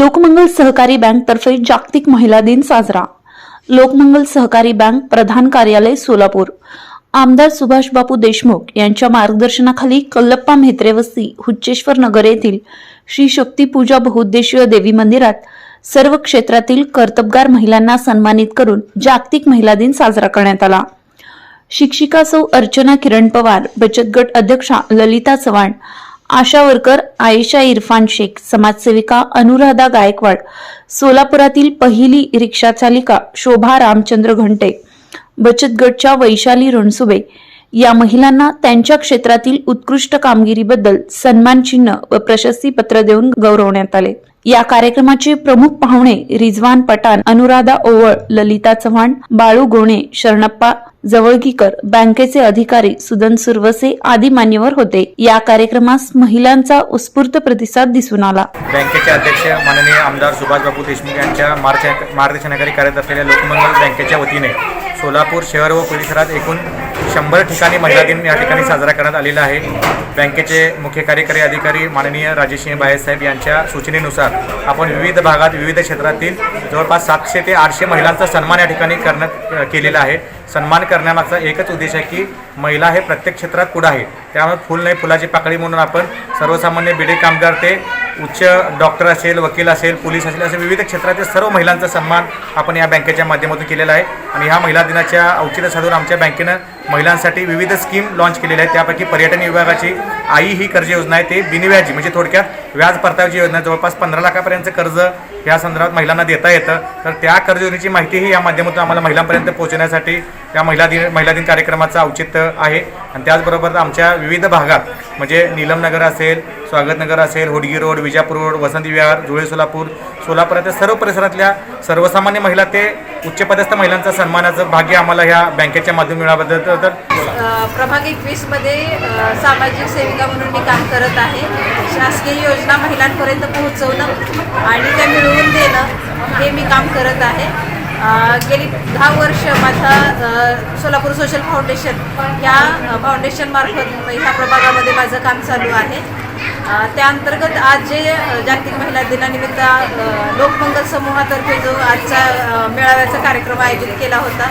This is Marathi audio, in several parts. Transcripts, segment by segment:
लोकमंगल सहकारी बँक तर्फे जागतिक महिला दिन साजरा. लोकमंगल सहकारी बँक प्रधान कार्यालय सोलापूर. आमदार सुभाष बापू देशमुख यांच्या मार्गदर्शनाखाली कल्लप्पा म्हेत्रे वस्ती हुच्चेश्वर नगर येथील श्री शक्ती पूजा बहुउद्देशीय देवी मंदिरात सर्व क्षेत्रातील कर्तबगार महिलांना सन्मानित करून जागतिक महिला दिन साजरा करण्यात आला. शिक्षिका सौ अर्चना किरण पवार बचत गट अध्यक्षा ललिता चव्हाण आशा वर्कर आयशा इरफान शेख समाजसेविका अनुराधा गायकवाड सोलापुरातील पहिली रिक्षा चालिका शोभा रामचंद्र घंटे बचत गटच्या वैशाली रणसुबे या महिलांना त्यांच्या क्षेत्रातील उत्कृष्ट कामगिरीबद्दल सन्मान चिन्ह व प्रशस्तीपत्र देऊन गौरवण्यात आले. या कार्यक्रमाचे प्रमुख पाहुणे रिजवान पठाण अनुराधा ओवळ ललिता चव्हाण बाळू गोणे शरणप्पा जवळगीकर बँकेचे अधिकारी सुदन सुरवसे आदी मान्यवर होते. या कार्यक्रमास महिलांचा उत्स्फूर्त प्रतिसाद दिसून आला. बँकेचे अध्यक्ष माननीय आमदार सुभाषबाबू देशमुख यांच्या मार्गदर्शनाखाली कार्यरत असलेल्या लोकमंगल बँकेच्या वतीने सोलापूर शहर व परिसरात एकूण शंभर ठिकाणी महिला दिन या ठिकाणी साजरा करण्यात आलेला आहे. बँकेचे मुख्य कार्यकारी अधिकारी माननीय राजेशसिंह बाहेसाहेब यांच्या सूचनेनुसार आपण विविध भागात विविध क्षेत्रातील जवळपास सातशे ते आठशे महिलांचा सन्मान या ठिकाणी करण्यात केलेला आहे. सन्मान करण्यामागचा एकच उद्देश आहे की महिला हे प्रत्येक क्षेत्रात पुढं आहे. त्यामुळे फुल नाही फुलाची पाकळी म्हणून आपण सर्वसामान्य बिडे कामगार ते उच्च डॉक्टर असेल वकील असेल पोलीस असेल असे विविध क्षेत्रातील सर्व महिलांचा सन्मान आपण या बँकेच्या माध्यमातून केलेला आहे. आणि ह्या महिला दिनाच्या औचित्य साधून आमच्या बँकेनं महिलांसाठी विविध स्कीम लॉन्च केलेल्या आहेत. त्यापैकी पर्यटन विभागाची आई ही कर्ज योजना आहे. ते बिनव्याजी म्हणजे थोडक्यात व्याज परताव्याची योजना जवळपास पंधरा लाखापर्यंतचं कर्ज या संदर्भात महिलांना देता येतं. तर त्या कर्ज योजनेची माहितीही या माध्यमातून आम्हाला महिलांपर्यंत पोहोचण्यासाठी या महिला दिन महिला दिन कार्यक्रमाचं औचित्य आहे. आणि त्याचबरोबर आमच्या विविध भागात म्हणजे नीलमनगर असेल स्वागतनगर असेल होडगी रोड विजापूर रोड वसंती विहार धुळे सोलापूर सोलापुरातील सर्व परिसरातल्या सर्वसामान्य महिला ते उच्चपदस्थ महिलांचा सन्मानाचं भाग्य आम्हाला ह्या बँकेच्या माध्यमातून मिळाबद्दल तर प्रभाग एकवीसमध्ये सामाजिक सेविका म्हणून मी काम करत आहे. शासकीय योजना महिलांपर्यंत पोहोचवणं आणि त्या मिळवून देणं हे मी काम करत आहे. गेली दहा वर्ष माझा सोलापूर सोशल फाउंडेशन ह्या फाउंडेशनमार्फत ह्या प्रभागामध्ये माझं काम चालू आहे. त्याअंतर्गत त्या अंतर्गत आज जे जागतिक महिला दिनानिमित्त लोकमंगल समूहातर्फे जो आजचा मेळाव्याचा कार्यक्रम आयोजित केला होता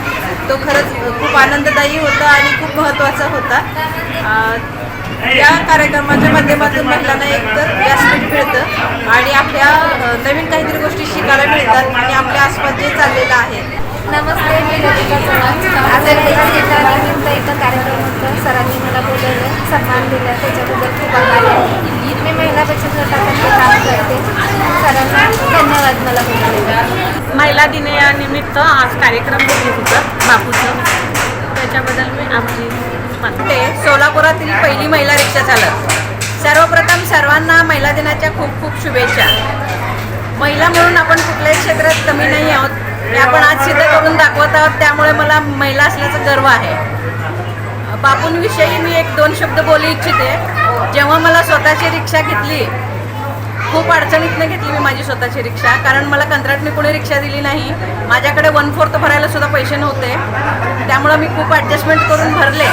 तो खरंच खूप आनंददायी होता आणि खूप महत्त्वाचा होता. या कार्यक्रमाच्या माध्यमातून महिलांना एक तर व्यासपीठ मिळतं आणि आपल्या नवीन काहीतरी गोष्टी शिकायला मिळतात आणि आपल्या आसपास जे चाललेलं आहे. नमस्ते मी ललिता चव्हाण. दिनानिमित्त इथं कार्यक्रम होतं. सरांनी मला बोलवलं. सन्मान दिला. त्याच्याबद्दल खूप आभारी आहे. मी महिला बचत गटातर्फे काम करते. सरांना धन्यवाद मला बोलवलेलं. महिला दिनानिमित्त आज कार्यक्रम घेतलं होतं. बापूचं. त्याच्याबद्दल मी आभारी मानते ते सोलापुरातील पहिली महिला रिक्षा चालक. सर्वप्रथम सर्वांना महिला दिनाच्या खूप खूप शुभेच्छा. महिला म्हणून आपण कुठल्याही क्षेत्रात कमी नाही आहोत. हे आपण आज सिद्ध करून दाखवत आहोत. त्यामुळे मला महिला असल्याचा गर्व आहे. बापूंविषयी मी एक दोन शब्द बोलू इच्छिते. जेव्हा मला स्वतःची रिक्षा घेतली खूप अडचणीतनं घेतली मी माझी स्वतःची रिक्षा. कारण मला कंत्राटने कोणी रिक्षा दिली नाही. माझ्याकडे वन फोर्थ भरायला सुद्धा पैसे नव्हते. त्यामुळं मी खूप ॲडजस्टमेंट करून भरले.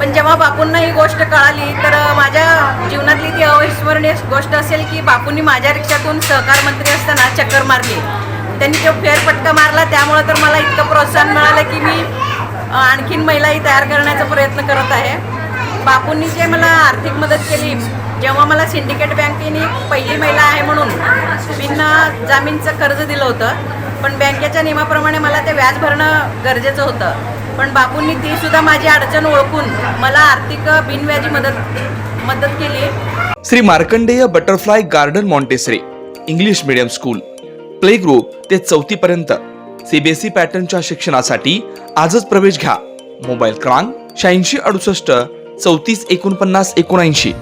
पण जेव्हा बापूंना ही गोष्ट कळाली तर माझ्या जीवनातली ती अविस्मरणीय गोष्ट असेल की बापूंनी माझ्या रिक्षातून सहकार मंत्री असताना चक्कर मारली. त्यांनी जो फेरफटका मारला त्यामुळं तर मला इतकं प्रोत्साहन मिळालं की मी आणखीन महिलाही तयार करण्याचा प्रयत्न करत आहे. बापूंनी जे मला आर्थिक मदत केली जेव्हा मला सिंडिकेट बँकेने पहिली महिला आहे म्हणून बिना जामीनचं कर्ज दिलं होतं पण बँकेच्या नियमाप्रमाणे मला ते व्याज भरणं गरजेचं होतं. पण बापूंनी ती सुद्धा माझी अडचण ओळखून मला आर्थिक बिनव्याजी मदत मदत केली. Shri Markandeya butterfly garden Montessori English medium school. Play group ते चौथी पर्यंत. सीबीएसई पॅटर्नच्या शिक्षणासाठी आजच प्रवेश घ्या. मोबाईल क्रमांक शहाऐंशी अडुसष्ट चौतीस एकोणपन्नास एकोणऐंशी.